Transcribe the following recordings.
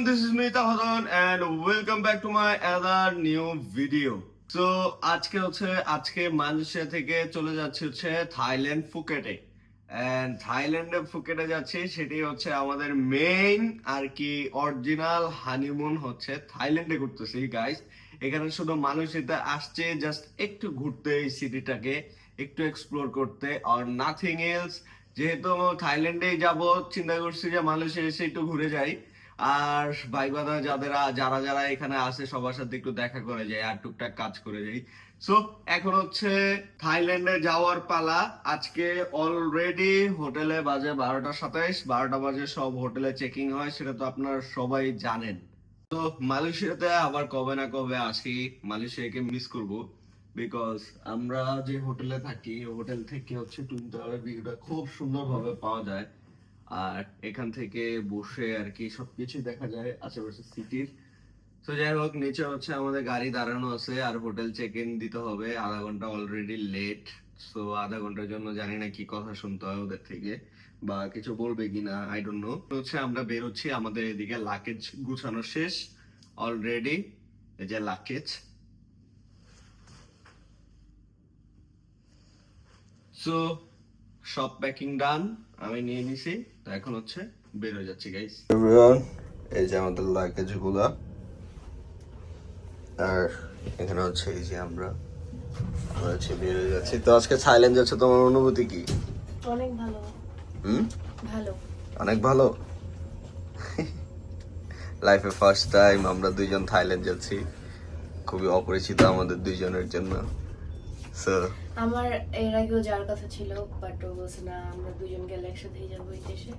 everyone, this is Mita Hadon and welcome back to my other new video. So আজকে হচ্ছে আজকে Malaysia থেকে চলে যাচ্ছে হচ্ছে থাইল্যান্ড ফুকেটে। এন্ড থাইল্যান্ডে ফুকেটে যাচ্ছি সেটি হচ্ছে আমাদের মেইন আর কি অরিজিনাল হানিমুন হচ্ছে থাইল্যান্ডে করতেছি গাইস এখানে শুধু মানুষেতে আসছে জাস্ট একটু ঘুরতে এই সিটিটাকে একটু এক্সপ্লোর করতে। আর নাথিং এলস যেহেতু থাইল্যান্ডে যাব চিন্তা করছি যে মালয়েশিয়া এসে একটু ঘুরে যাই। আর ভাই বাদা যাদের, যারা যারা এখানে আসে, সবার সাথে একটু দেখা করে যাই আর টুকটাক কাজ করে যাই। সো এখন হচ্ছে থাইল্যান্ডে যাওয়ার পালা। আজকে অলরেডি হোটেলে বাজে বারোটা সাতাইশ। বারোটা বাজে সব হোটেলে চেকিং হয়, সেটা তো আপনারা সবাই জানেন। তো মালয়েশিয়াতে আবার কবে না কবে আসি, মালয়েশিয়াকে মিস করব। বিকজ আমরা যে হোটেলে থাকি, হোটেল থেকে হচ্ছে টুইন টাওয়ারের ভিউটা খুব সুন্দরভাবে পাওয়া যায়। আর এখান থেকে বসে আর কি সবকিছু দেখা যায় আশেপাশে সিটির তো যাই হোক, নিচে হচ্ছে আমাদের গাড়ি দাঁড়ানো আছে আর হোটেল চেক ইন দিতে হবে। আধা ঘণ্টা অলরেডি লেট সো আধা ঘণ্টার জন্য জানি না কি কথা শুনতে হয় ওদের থেকে বা কিছু বলবে কিনা আই ডোন্ট নো হচ্ছে আমরা বেরোচ্ছি আমাদের এদিকে লাকেজ গুছানো শেষ অলরেডি এই যে লাকেজ সো সব প্যাকিং ডান আমি নিয়ে নিছি। এখন হচ্ছে বের হয়ে যাচ্ছি গাইস এভরিওয়ান এই যে আমাদের লাগেজগুলা। আর এখানে হচ্ছে এই যে আমরা আমরা হচ্ছে বের হয়ে যাচ্ছি। তো আজকে থাইল্যান্ড যাচ্ছে তোমার অনুভূতি কি? অনেক ভালো। হুম? ভালো। অনেক ভালো? লাইফে ফার্স্ট টাইম আমরা দুইজন থাইল্যান্ড যাচ্ছি। খুবই অপরিচিত আমাদের দুইজনের জন্য। সো আমার এর আগেও যাওয়ার কথা ছিল বাট ও বলছে না আমরা দুজন গেলে একসাথেই যাব এই দেশে।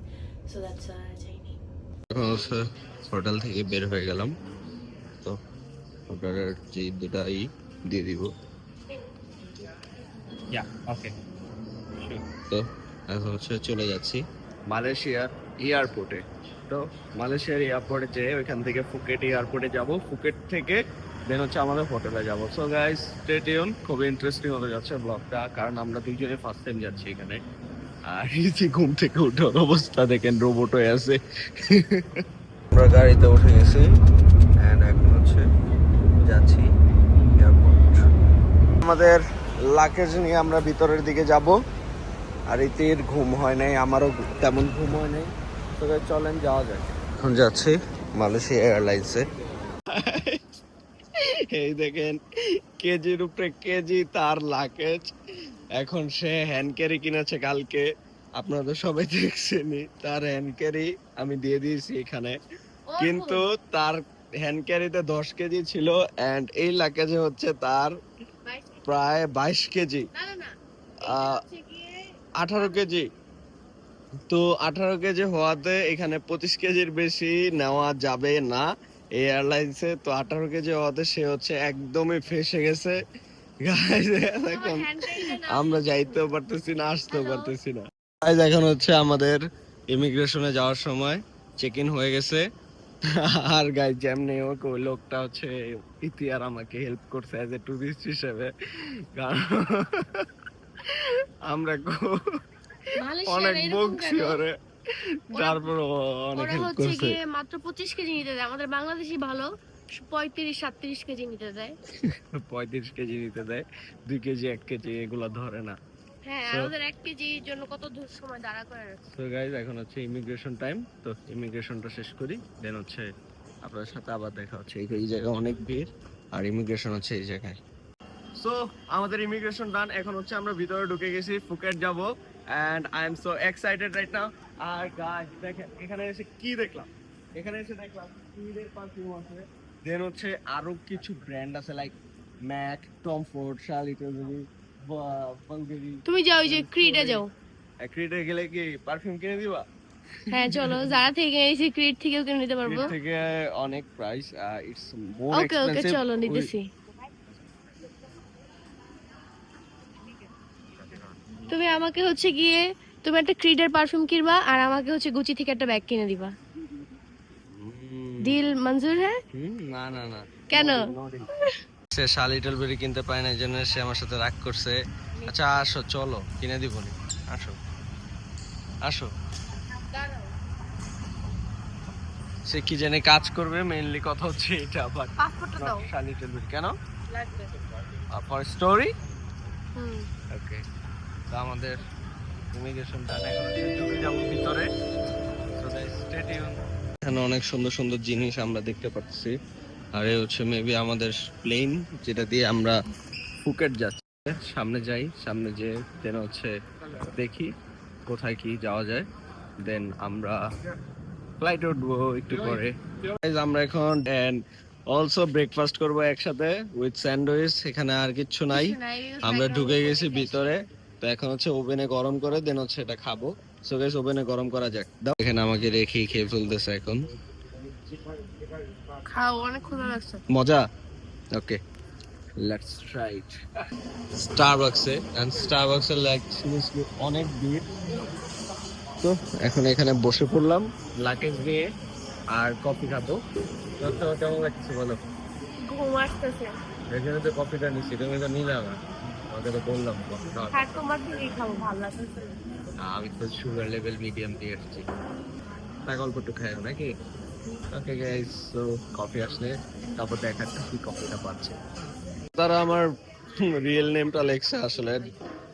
সো দ্যাটস যাইনি এখন হোটেল থেকে বের হয়ে গেলাম। তো হোটেলের যে দুটা ই দিয়ে দিব। Yeah, okay. তো এখন হচ্ছে চলে যাচ্ছি মালয়েশিয়ার এয়ারপোর্টে। তো মালয়েশিয়ার এয়ারপোর্টে যেয়ে ওইখান থেকে ফুকেট এয়ারপোর্টে যাব। ফুকেট থেকে দেন হচ্ছে আমাদের হোটেলে যাব। সো গাইস টিউন খুবই ইন্টারেস্টিং হতে যাচ্ছে ব্লগটা কারণ আমরা দুইজনে ফার্স্ট টাইম যাচ্ছি এখানে। আর যে ঘুম থেকে ওঠার অবস্থা, দেখেন রোবট হয়ে আছে। আমরা গাড়িতে উঠে গেছি এন্ড এখন হচ্ছে যাচ্ছি এয়ারপোর্ট আমাদের লাকেজ নিয়ে আমরা ভিতরের দিকে যাব। আর ইতির ঘুম হয় নাই, আমারও তেমন ঘুম হয় নাই। তবে চলেন যাওয়া যায় এখন যাচ্ছি মালয়েশিয়া এয়ারলাইন্সে। এই দেখেন কেজির উপরে কেজি তার লাকেজ এখন সে হ্যান্ড ক্যারি কিনেছে কালকে। আপনারা তো সবাই দেখছেনই তার হ্যান্ড ক্যারি আমি দিয়ে দিয়েছি এখানে। কিন্তু তার হ্যান্ড ক্যারিতে দশ কেজি ছিল এন্ড এই লাকেজে হচ্ছে তার প্রায় বাইশ কেজি। আঠারো কেজি। তো আঠারো কেজি হওয়াতে এখানে পঁচিশ কেজির বেশি নেওয়া যাবে না। এই এয়ারলাইন্সে তো আঠারো কেজি হওয়াতে সে হচ্ছে একদমই ফেসে গেছে। এখন আমরা যাইতেও পারতেছি না আসতেও পারতেছি না। Guys, এখন হচ্ছে আমাদের ইমিগ্রেশনে যাওয়ার সময় চেক ইন হয়ে গেছে। আর গাই যেমনি হোক ওই লোকটা হচ্ছে ইতি আর আমাকে হেল্প করছে অ্যাজ এ টুরিস্ট হিসেবে। কারণ আমরা অনেক বকছি ওরে। তারপর অনেক হেল্প করছে। মাত্র পঁচিশ কেজি নিতে দেয়। আমাদের বাংলাদেশি ভালো পঁয়ত্রিশ সাতত্রিশ কেজি নিতে দেয়। পঁয়ত্রিশ কেজি নিতে দেয়। দুই কেজি এক কেজি এগুলো ধরে না। হ্যাঁ আমাদের এক কেজির জন্য কত দূর সময় দাঁড়া করে রাখছে। তো গাইজ এখন হচ্ছে ইমিগ্রেশন টাইম তো ইমিগ্রেশনটা শেষ করি। দেন হচ্ছে আপনার সাথে আবার দেখা হচ্ছে। এই জায়গায় অনেক ভিড়। আর ইমিগ্রেশন হচ্ছে এই জায়গায়। সো আমাদের ইমিগ্রেশন ডান এখন হচ্ছে আমরা ভিতরে ঢুকে গেছি। ফুকেট যাব। And I am so excited right now R guys দেখেন এখানে এসে কি দেখলাম? এখানে এসে দেখলাম কিডের পারফিউম আছে। দেন হচ্ছে আরও কিছু ব্র্যান্ড আছে like MAC Tom Ford Charlotte Tilbury Bulgari তুমি যাও ওই যে ক্রিডে যাও। ক্রিডে গেলে কি পারফিউম কিনে দিবা? হ্যাঁ চলো যারা থেকে এসে ক্রিড থেকেও কিনে নিতে পারব। থেকে অনেক প্রাইস ইটস মোর ওকে ওকে চলো নিতেছি। তুমি আমাকে হচ্ছে গিয়ে তুমি একটা ক্রিডের পারফিউম কিনবা আর আমাকে হচ্ছে গুচি থেকে একটা ব্যাগ কিনে দিবা। দিল মঞ্জুর হ্যাঁ? না না না। কেন? সে শালি টেলবেরি কিনতে পায় না এই জন্য সে আমার সাথে রাগ করছে। আচ্ছা আসো চলো কিনে দিব নি। আসো। আসো। সে কি জানে কাজ করবে মেইনলি কথা হচ্ছে এটা বাট পাসপোর্টটা দাও। স্যানিটারি কেন? লাগবে। ফর স্টোরি হুম। ওকে তো আমাদের এখন ঢুকে যাব ভিতরে। অনেক সুন্দর সুন্দর জিনিস আমরা দেখতে পাচ্ছি। আর এই হচ্ছে মেবি আমাদের প্লেন যেটা দিয়ে আমরা ফুকেট যাচ্ছি। সামনে যাই সামনে যে দেন হচ্ছে দেখি কোথায় কি যাওয়া যায়। দেন আমরা ফ্লাইট উঠবো একটু পরে। আমরা এখন অলসো ব্রেকফাস্ট করব একসাথে উইথ স্যান্ডউইচ এখানে আর কিচ্ছু নাই। আমরা ঢুকে গেছি ভিতরে। তো এখন হচ্ছে ওভেনে গরম করে দেন হচ্ছে এটা খাব। সো গাইস ওভেনে গরম করা যাক। দাও। এখানে আমাকে রেখেই খেয়ে ফেলতেছে এখন। খাও অনেক ক্ষুধা লাগছে। মজা? ওকে লেটস ট্রাই ইট স্টারবাকসে এন্ড স্টারবাকসের লাইক সিরিয়াসলি অনেক ভিড়। তো এখন এখানে বসে পড়লাম লাগেজ নিয়ে আর কফি খাব। তো কেমন লাগছে বলো? ঘুম আসতেছে। এখানে তো কফিটা নিচ্ছি তুমি তো নিলে আমার। তোমাকে তো বললাম কফি তোমার থেকেই খাব ভালো লাগতেছে আমি তো সুগার লেভেল মিডিয়াম দিয়ে এসেছি। তা গল্প একটু খাই নাকি? ওকে গাইস সো কফি আসলে তারপর দেখাচ্ছি কি কফিটা পাচ্ছে। তারা আমার রিয়েল নেমটা লেখছে আসলে।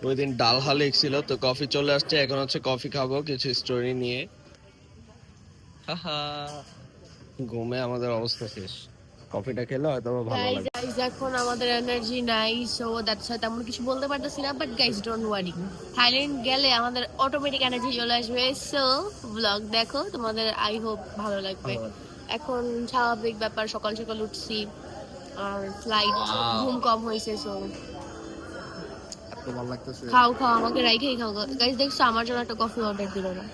ওই দিন ডালহা লিখছিল তো কফি চলে আসছে এখন হচ্ছে কফি খাব কিছু স্টোরি নিয়ে। ঘুমে আমাদের অবস্থা শেষ। কফিটা খেলে হয়তো ভালো লাগবে গাইজ এখন আমাদের এনার্জি নাই সো দ্যাটস ওয়াই তেমন কিছু বলতে পারতেছি না but guys don't worry Thailand গেলে আমাদের অটোমেটিক এনার্জি চলে আসবে। সো ব্লগ দেখো তোমাদের আই হোপ ভালো লাগবে। এখন স্বাভাবিক ব্যাপার সকাল সকাল উঠছি আর ফ্লাইট. ঘুম কম হয়েছে সো এত ভালো লাগতেছে। খাও খাও আমাকে রাইখেই খাও। গাইজ দেখছ আমার জন্য একটা কফি অর্ডার দিল না।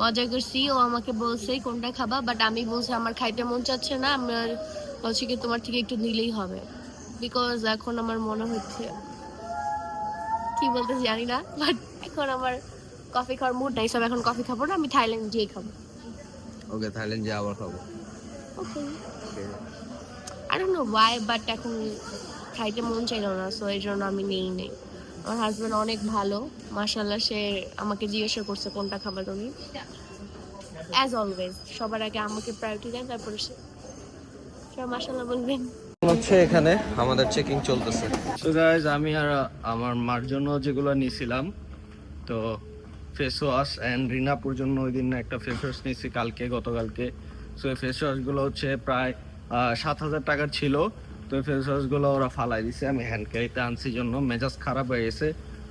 মজা করছি। ও আমাকে বলছে কোনটা খাবা? বাট আমি বলছি আমার খাইতে মন চাচ্ছে না। আমার বলছি কি তোমার থেকে একটু নিলেই হবে। বিকজ এখন আমার মনে হচ্ছে কি বলতে জানি না। বাট এখন আমার কফি খাওয়ার মুড নাই। সব এখন কফি খাব না আমি থাইল্যান্ড গিয়ে খাব। ওকে থাইল্যান্ড যে আবার খাব। Okay I don't know why but এখন খাইতে মন চাইলো না সো এই জন্য আমি নেই নেই। আমার হাজব্যান্ড অনেক ভালো। মাশাল্লাহ সে আমাকে জিজ্ঞাসা করছে কোনটা খাবার তুমি? অ্যাজ অলওয়েজ সবার আগে আমাকে প্রায়োরিটি দেন তারপরে সে সবাই মাশাল্লাহ বলবেন হচ্ছে এখানে আমাদের চেকিং চলতেছে। সো গাইজ আমি আর আমার মার জন্য যেগুলো নিয়েছিলাম তো ফেস ওয়াশ অ্যান্ড রিনাপুর জন্য ওই দিন একটা ফেস ওয়াশ নিয়েছি কালকে গতকালকে। সো এই ফেস ওয়াশগুলো হচ্ছে প্রায় সাত হাজার টাকার ছিল। তো ফেস ওয়াশগুলো ওরা ফালাই দিছে আমি হ্যান্ড ক্যারিতে আনছি জন্য। মেজাজ খারাপ হয়ে গেছে।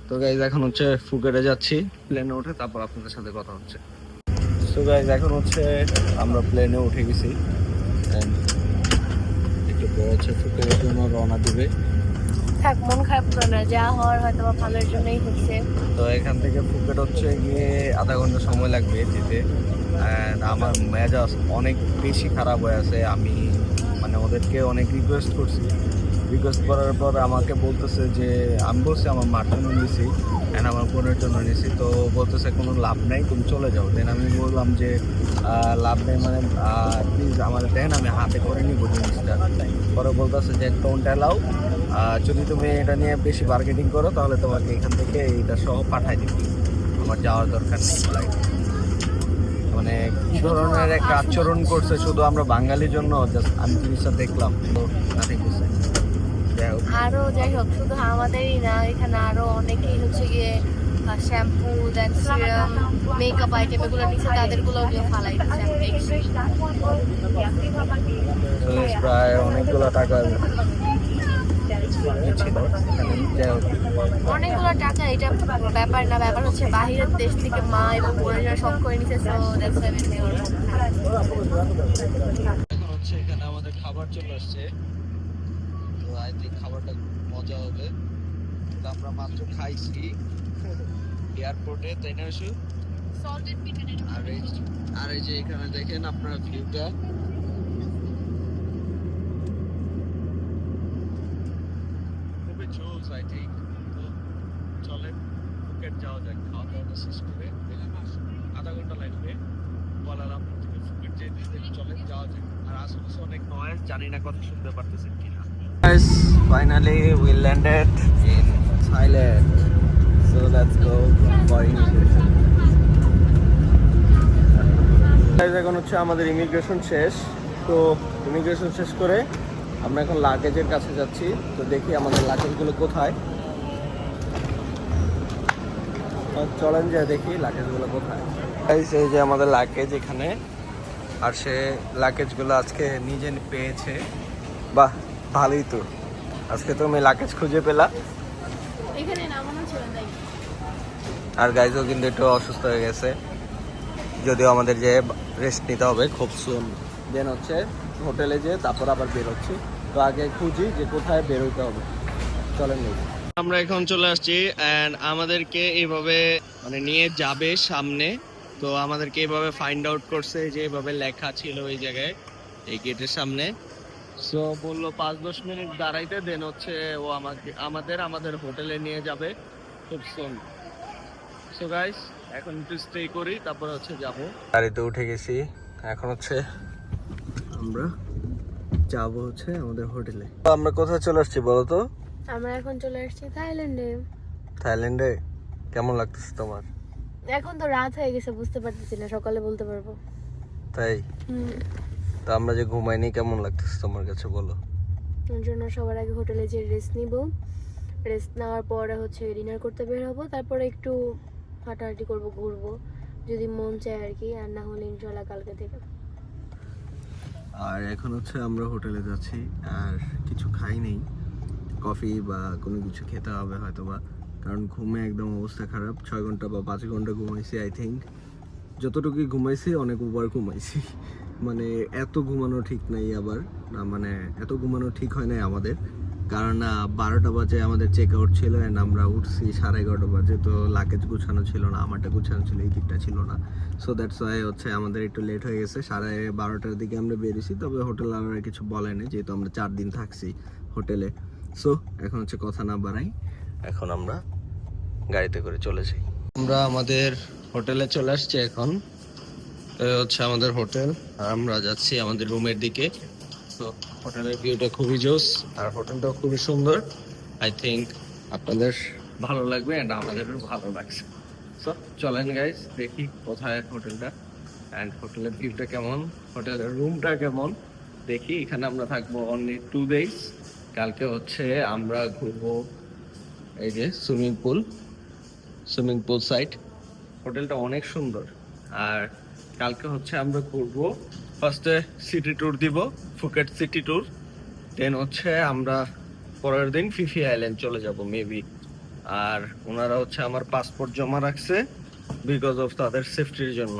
তো গাইজ এখন হচ্ছে ফুকেটে যাচ্ছি। প্লেনে উঠে তারপর আপনাদের সাথে কথা হচ্ছে। সো গাইজ এখন হচ্ছে আমরা প্লেনে উঠে গেছি। একটু বড় হচ্ছে ফুকেটের জন্য রওনা দিবে। থাক মন খারাপ করো না যা হওয়ার হয়তো বা ভালোর জন্যই হচ্ছে। তো এখান থেকে ফুকেট হচ্ছে গিয়ে আধা ঘণ্টা সময় লাগবে যেতে। আমার মেজাজ অনেক বেশি খারাপ হয়ে আছে। আমি ওদেরকে অনেক রিকোয়েস্ট করছি। রিকোয়েস্ট করার পর আমাকে বলতেছে যে, আমি বলছি আমার মার জন্য নিছি অ্যান্ড আমার বোনের জন্য নিছি। তো বলতেছে, কোনো লাভ নাই, তুমি চলে যাও। দেন আমি বললাম যে লাভ নেই মানে প্লিজ আমার দেন, আমি হাতে করে নিব জিনিসটা। পরে বলতেছে যে ডোন্ট অ্যালাউ যদি তুমি এটা নিয়ে বেশি মার্কেটিং করো, তাহলে তোমাকে এখান থেকে এইটা সহ পাঠাই দিবি। আমার যাওয়ার দরকার নেই মানে কি ধরনের একটা আচরণ করছে শুধু আমরা বাঙালির জন্য জাস্ট আমি জিনিসটা দেখলাম তো নাথিং টু সে যাই হোক। আরও যাই হোক শুধু আমাদেরই না এখানে আরও অনেকেই হচ্ছে গিয়ে shampoo then serum makeup item এগুলো নিচ্ছে তাদেরগুলো গিয়ে ফালাই দিচ্ছে প্রায় অনেকগুলো টাকা ছিল। অনেকগুলো টাকা এটা ব্যাপার না ব্যাপার হচ্ছে বাহিরের দেশ থেকে মা এবং বোনেরা সব করে নিচ্ছে সো দ্যাটস এখন হচ্ছে এখানে আমাদের খাবার চলে আসছে। তো আই থিঙ্ক খাবারটা মজা হবে। তো আমরা মাত্র খাইছি এয়ারপোর্টে তাই না আর এই আর এই যে এখানে দেখেন আপনারা ভিউটা জোস তো চলেন ফুকেট যাওয়া যাক খাওয়া দাওয়াটা শেষ করে আধা ঘণ্টা লাগবে। কুয়ালালামপুর থেকে ফুকেট যেতে চলেন যাওয়া যাক আর আশেপাশে অনেক নয়েজ জানি না কথা শুনতে পারতেছেন কিনা। Guys, finally we landed in Thailand. So let's go for immigration. এখন হচ্ছে আমাদের ইমিগ্রেশন শেষ। তো ইমিগ্রেশন শেষ করে আমরা এখন লাগেজের কাছে যাচ্ছি তো দেখি আমাদের লাগেজগুলো কোথায়। তো চলেন যে দেখি লাগেজগুলো কোথায়। এই যে আমাদের লাগেজ এখানে আর সে লাগেজগুলো আজকে নিজে পেয়েছে। বাহ ভালোই তো। আজকে তুমি লাগেজ খুঁজে পেলা আর গাইজও কিন্তু একটু অসুস্থ হয়ে গেছে। যদিও আমাদের যে রেস্ট নিতে হবে খুব সুন দেন হচ্ছে হোটেলে যে তারপর আবার বেরোচ্ছি। তো আগে খুঁজি যে কোথায় বেরোতে হবে। চলেন আমরা এখন চলে আসছি অ্যান্ড আমাদেরকে এইভাবে মানে নিয়ে যাবে সামনে। তো আমাদেরকে এইভাবে ফাইন্ড আউট করছে যে এইভাবে লেখা ছিল এই জায়গায় এই গেটের সামনে। সো বলল পাঁচ দশ মিনিট দাঁড়াইতে দেন হচ্ছে ও আমাকে আমাদের আমাদের হোটেলে নিয়ে যাবে। খুব সুন সো গাইস এখন একটু স্টে করি তারপর হচ্ছে যাব। গাড়িতে উঠে গেছি। এখন হচ্ছে আমরা যাব হচ্ছে আমাদের হোটেলে। আমরা কোথায় চলে আসছি বলো তো? আমরা এখন চলে আসছি থাইল্যান্ডে। থাইল্যান্ডে? কেমন লাগতেছে তোমার? এখন তো রাত হয়ে গেছে বুঝতে পারতেছি না সকালে বলতে পারব। তাই? হুম। তো আমরা যে ঘুমাইনি কেমন লাগতেছে তোমার কাছে বলো? ওর জন্য সবার আগে হোটেলে যে রেস্ট নিব। রেস্ট নেওয়ার পরে হচ্ছে ডিনার করতে বের হব তারপরে একটু হাঁটাহাঁটি করব ঘুরবো। যদি মন চায় আর কি আর না হলে ইনশাল্লাহ কালকে থেকে। আর এখন হচ্ছে আমরা হোটেলে যাচ্ছি, আর কিছু খাই নেই। কফি বা কোনো কিছু খেতে হবে হয়তো বা কারণ ঘুমে একদম অবস্থা খারাপ। ছয় ঘণ্টা বা পাঁচ ঘণ্টা ঘুমাইছি আই থিঙ্ক যতটুকুই ঘুমাইছি, অনেক ওভার ঘুমাইছি। মানে এত ঘুমানো ঠিক নাই আবার, না মানে এত ঘুমানো ঠিক হয় নাই আমাদের। কারণ বারোটা বাজে আমাদের চেক আউট ছিল অ্যান্ড আমরা উঠছি সাড়ে এগারোটা বাজে, তো লাগেজ গুছানো ছিল না, আমারটা গুছানো ছিল, এই দিকটা ছিল না। সো দ্যাটস ওয়াই হচ্ছে আমাদের একটু লেট হয়ে গেছে, সাড়ে বারোটার দিকে আমরা বেরিয়েছি, তবে হোটেল আর কিছু বলেনি যেহেতু আমরা চার দিন থাকছি হোটেলে। সো এখন হচ্ছে কথা না বাড়াই, এখন আমরা গাড়িতে করে চলে যাই। আমরা আমাদের হোটেলে চলে আসছি এখন হচ্ছে আমাদের হোটেল, আমরা যাচ্ছি আমাদের রুমের দিকে। তো হোটেলের ভিউটা খুবই জোস, আর হোটেলটাও খুবই সুন্দর। আই থিঙ্ক আপনাদের ভালো লাগবে অ্যান্ড আমাদেরও ভালো লাগছে। সো চলেন গাইস দেখি কোথায় হোটেলটা অ্যান্ড হোটেলের ভিউটা কেমন, হোটেলের রুমটা কেমন। দেখি, এখানে আমরা থাকব অনলি টু ডেজ কালকে হচ্ছে আমরা ঘুরবো এই যে swimming pool swimming pool side হোটেলটা অনেক সুন্দর। আর কালকে হচ্ছে আমরা ঘুরবো ফার্স্টে সিটি ট্যুর দিব ফুকেট সিটি ট্যুর দেন হচ্ছে আমরা পরের দিন ফিফি আইল্যান্ড চলে যাব মেবি আর ওনারা হচ্ছে আমার পাসপোর্ট জমা রাখছে বিকজ অফ তাদের সেফটির জন্য।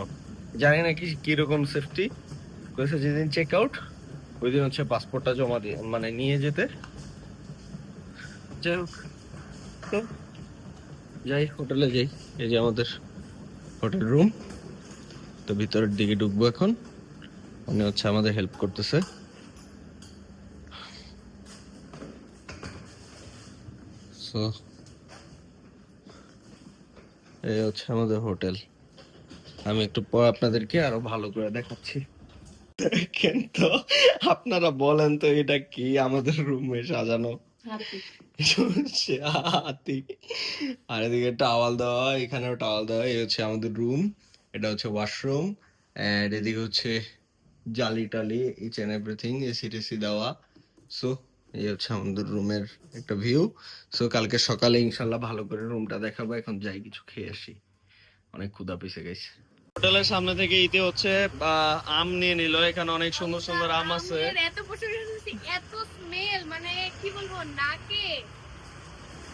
জানি না কি কীরকম সেফটি কয়েছে যেদিন চেক আউট ওই দিন হচ্ছে পাসপোর্টটা জমা দিয়ে মানে নিয়ে যেতে। যাই হোক, তো যাই, হোটেলে যাই। এই যে আমাদের হোটেল রুম তো ভিতরের দিকে ঢুকবো এখন। উনি হচ্ছে আমাদের হেল্প করতেছে। এই হচ্ছে আমাদের হোটেল। আমি একটু পর আপনাদেরকে আরও ভালো করে দেখাচ্ছি। দেখেন তো আপনারা বলেন তো এটা কি আমাদের রুমে সাজানো? হচ্ছে হাতি। আর এদিকে টাওয়াল দেওয়া এখানেও টাওয়াল দেওয়া এই হচ্ছে আমাদের রুম। এটা হচ্ছে ওয়াশরুম এন্ড এদিকে হচ্ছে জালি টালি ইচ এন্ড এভরিথিং এসি টেসি দেওয়া। সো এই হচ্ছে আমাদের রুমের একটা ভিউ সো কালকে সকালে ইনশাল্লাহ ভালো করে রুমটা দেখাবো। এখন যাই কিছু খেয়ে আসি। অনেক ক্ষুধা পিছে গেছে হোটেলের সামনে থেকে ইতে হচ্ছে আহ, আম নিয়ে নিল। এখানে অনেক সুন্দর সুন্দর আম আছে। এত এত স্মেল মানে কি বলব নাকে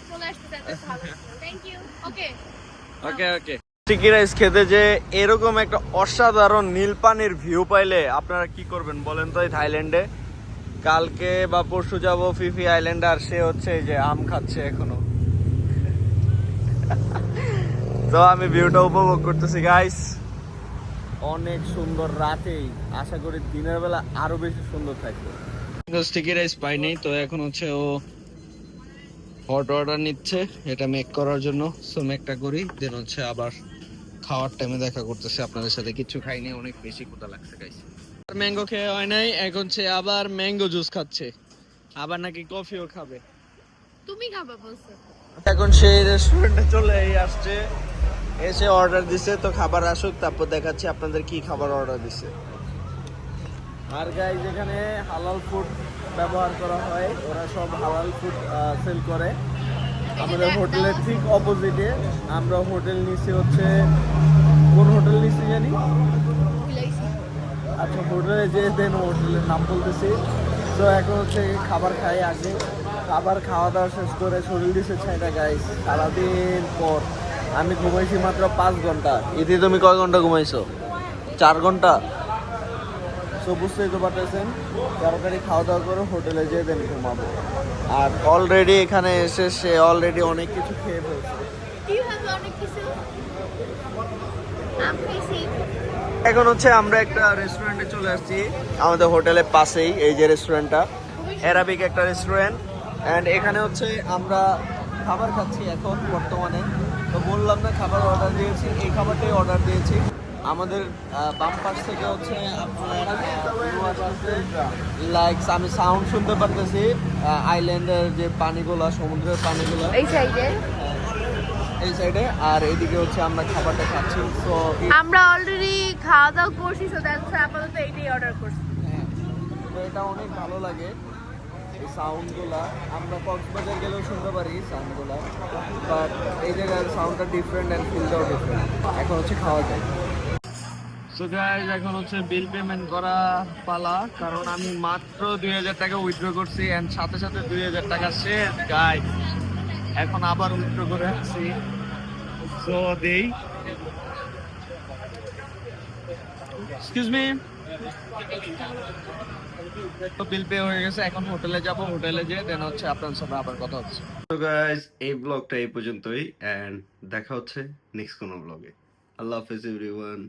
চলে ভালো thank you okay okay okay sticky rice খেতে যে এরকম একটা অসাধারণ নীল পানির ভিউ পাইলে আপনারা কি করবেন বলেন তো এই থাইল্যান্ডে? কালকে বা পরশু যাব ফিফি আইল্যান্ড আর সে হচ্ছে যে আম খাচ্ছে এখনও। তো আমি ভিউটা উপভোগ করতেছি গাইস অনেক সুন্দর রাতেই। আশা করি দিনের বেলা আরও বেশি সুন্দর থাকবে। স্টিকি রাইস পাইনি, তো এখন হচ্ছে ও হট অর্ডার নিচ্ছে, এটা মেক করার জন্য। সো মেকটা করি দেন হচ্ছে আবার খাওয়ার টাইমে দেখা করতেছে আপনাদের সাথে। কিছু খাইনি অনেক বেশি ক্ষুধা লাগছে গাইস ম্যাঙ্গো খেয়ে হয় নাই এখন সে আবার ম্যাঙ্গো জুস খাচ্ছে। আবার নাকি কফিও খাবে। তুমি খাবা বলছো। এখন সেই রেস্টুরেন্টে চলে আসছে। এসে অর্ডার দিছে তো খাবার আসুক তারপর দেখাচ্ছি আপনাদের কি খাবার অর্ডার দিছে। আর গাই যেখানে হালাল ফুড ব্যবহার করা হয়। ওরা সব হালাল ফুড সেল করে। আমাদের হোটেলের ঠিক অপোজিটে আমরা হোটেল নিছি হচ্ছে, কোন হোটেল নিছি জানি? আচ্ছা হোটেলে যে দেন হোটেলের নাম বলতেছি। তো এখন হচ্ছে খাবার খাই আগে। খাবার খাওয়া দাওয়া শেষ করে শরীর দিছে ছাইটা গাইস সারাদিন পর আমি ঘুমাইছি মাত্র পাঁচ ঘণ্টা। ইতি তুমি কয় ঘণ্টা ঘুমাইছো? চার ঘণ্টা? সো বুঝতেই তো পারতেছেন তাড়াতাড়ি খাওয়া দাওয়া করে হোটেলে যেয়ে দেন ঘুমাবো। আর অলরেডি এখানে এসে সে অলরেডি অনেক কিছু খেয়ে ফেলছে। এখন হচ্ছে আমরা একটা রেস্টুরেন্টে চলে আসছি। আমাদের হোটেলের পাশেই এই যে রেস্টুরেন্টটা অ্যারাবিক একটা রেস্টুরেন্ট অ্যান্ড এখানে হচ্ছে আমরা খাবার খাচ্ছি এখন বর্তমানে। তো বললাম না খাবার অর্ডার দিয়েছি এই খাবারটাই অর্ডার দিয়েছি। আমাদের বাম পাশ থেকে হচ্ছে লাইক আমি সাউন্ড শুনতে পারতেছি আইল্যান্ডের যে পানিগুলো সমুদ্রের পানিগুলো। এই সাইডে এই সাইডে আর এইদিকে হচ্ছে আমরা খাবারটা খাচ্ছি। তো আমরা অলরেডি খাওয়া দাওয়া করছি তো দ্যাটস আপাতত এইটাই অর্ডার করছি। হ্যাঁ তো এটা অনেক ভালো লাগে এই সাউন্ডগুলা আমরা কক্সবাজার গেলেও শুনতে পারি সাউন্ডগুলা বাট এই জায়গার সাউন্ডটা ডিফারেন্ট অ্যান্ড ফিলটাও ডিফারেন্ট এখন হচ্ছে খাওয়া যায়। সো গাইজ এখন হচ্ছে বিল পেমেন্ট করা পালা কারণ আমি মাত্র দুই হাজার টাকা উইথড্র করছি অ্যান্ড সাথে সাথে দুই হাজার টাকা শেষ গাইজ এখন আবার উইথড্র করে আসছি। সো দেই। এক্সকিউজ মি তো বিল পে হয়ে গেছে, এখন হোটেলে যাব হোটেলে যেয়ে দেন হচ্ছে আপনার সাথে আবার কথা হচ্ছে। তো গাইজ এই ব্লগটা এই পর্যন্তই এন্ড দেখা হচ্ছে নেক্সট কোনো ব্লগে আল্লাহ হাফেজ এভরিওয়ান